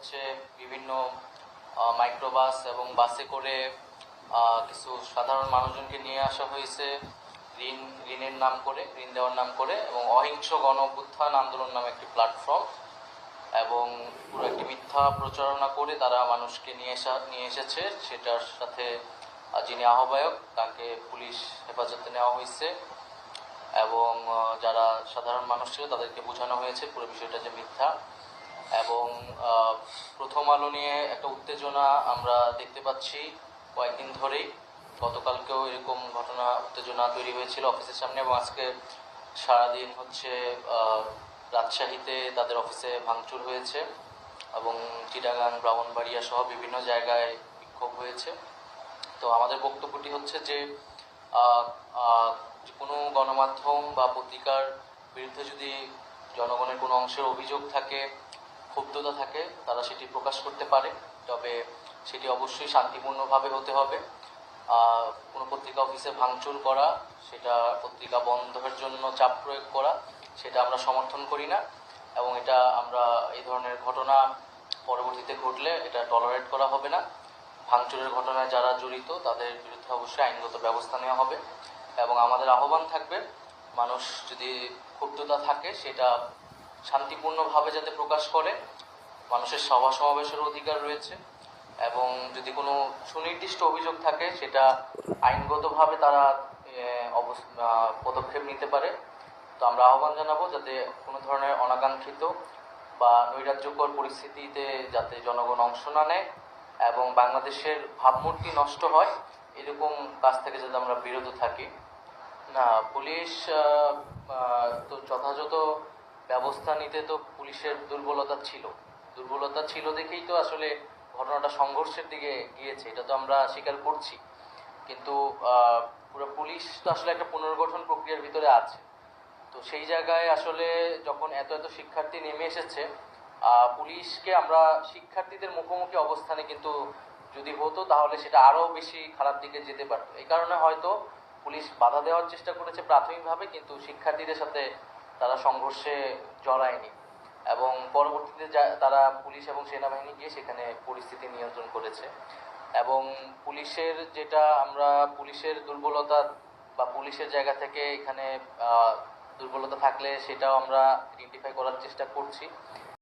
হচ্ছে বিভিন্ন মাইক্রোবাস এবং বাসে করে কিছু সাধারণ মানুষজনকে নিয়ে আসা হয়েছে ঋণ, ঋণের নাম করে, ঋণ দেওয়ার নাম করে এবং অহিংস গণ আন্দোলন নামে একটি প্ল্যাটফর্ম এবং পুরো একটি মিথ্যা প্রচারণা করে তারা মানুষকে নিয়ে আসা, নিয়ে এসেছে। সেটার সাথে যিনি আহ্বায়ক তাকে পুলিশ হেফাজতে নেওয়া হয়েছে এবং যারা সাধারণ মানুষ ছিল তাদেরকে বোঝানো হয়েছে পুরো বিষয়টা যে মিথ্যা। এবং প্রথম আলো নিয়ে একটা উত্তেজনা আমরা দেখতে পাচ্ছি কয়েকদিন ধরেই। গতকালকেও এরকম ঘটনা, উত্তেজনা তৈরি হয়েছিল অফিসের সামনে এবং আজকে সারাদিন হচ্ছে রাজশাহীতে তাদের অফিসে ভাঙচুর হয়েছে এবং চিটাগাং, ব্রাহ্মণবাড়িয়া সহ বিভিন্ন জায়গায় বিক্ষোভ হয়েছে। তো আমাদের বক্তব্যটি হচ্ছে যে কোনো গণমাধ্যম বা পত্রিকার বিরুদ্ধে যদি জনগণের কোনো অংশের অভিযোগ থাকে ক্ষুব্ধতা থাকে, তারা সেটি প্রকাশ করতে পারে, তবে সেটি অবশ্যই শান্তিপূর্ণভাবে হতে হবে। কোনো পত্রিকা অফিসে ভাঙচুর করা, সেটা পত্রিকা বন্ধের জন্য চাপ প্রয়োগ করা, সেটা আমরা সমর্থন করি না, এবং এটা আমরা এই ধরনের ঘটনা পরবর্তীতে ঘটলে এটা টলারেট করা হবে না। ভাঙচুরের ঘটনায় যারা জড়িত, তাদের বিরুদ্ধে অবশ্যই আইনগত ব্যবস্থা নেওয়া হবে, এবং আমাদের আহ্বান থাকবে, মানুষ যদি ক্ষুব্ধতা থাকে, সেটা শান্তিপূর্ণভাবে যাতে প্রকাশ করে, মানুষের সভা সমাবেশের অধিকার রয়েছে এবং যদি কোনো সুনির্দিষ্ট অভিযোগ থাকে, সেটা আইনগতভাবে তারা পদক্ষেপ নিতে পারে। তো আমরা আহ্বান জানাব যাতে কোনো ধরনের অনাকাঙ্ক্ষিত বা নৈরাজ্যকর পরিস্থিতিতে যাতে জনগণ অংশ না নেয় এবং বাংলাদেশের ভাবমূর্তি নষ্ট হয়, এরকম কাজ থেকে যাতে আমরা বিরত থাকি। না, পুলিশ তো যথাযথ ব্যবস্থা নিতে তো পুলিশের দুর্বলতা ছিল। দুর্বলতা ছিল দেখেই তো আসলে ঘটনাটা সংঘর্ষের দিকে গিয়েছে, এটা তো আমরা স্বীকার করছি। কিন্তু পুরো পুলিশ তো আসলে একটা পুনর্গঠন প্রক্রিয়ার ভিতরে আছে। তো সেই জায়গায় আসলে যখন এত এত শিক্ষার্থী নেমে এসেছে পুলিশকে আমরা শিক্ষার্থীদের মুখোমুখি অবস্থানে কিন্তু যদি হতো তাহলে সেটা আরও বেশি খারাপ দিকে যেতে পারতো। এই কারণে হয়তো পুলিশ বাধা দেওয়ার চেষ্টা করেছে প্রাথমিকভাবে, কিন্তু শিক্ষার্থীদের সাথে তারা সংঘর্ষে জড়ায়নি এবং পরবর্তীতে তারা পুলিশ এবং সেনাবাহিনী গিয়ে সেখানে পরিস্থিতি নিয়ন্ত্রণ করেছে এবং পুলিশের যেটা আমরা, পুলিশের দুর্বলতা বা পুলিশের জায়গা থেকে এখানে দুর্বলতা থাকলে সেটাও আমরা আইডেন্টিফাই করার চেষ্টা করছি।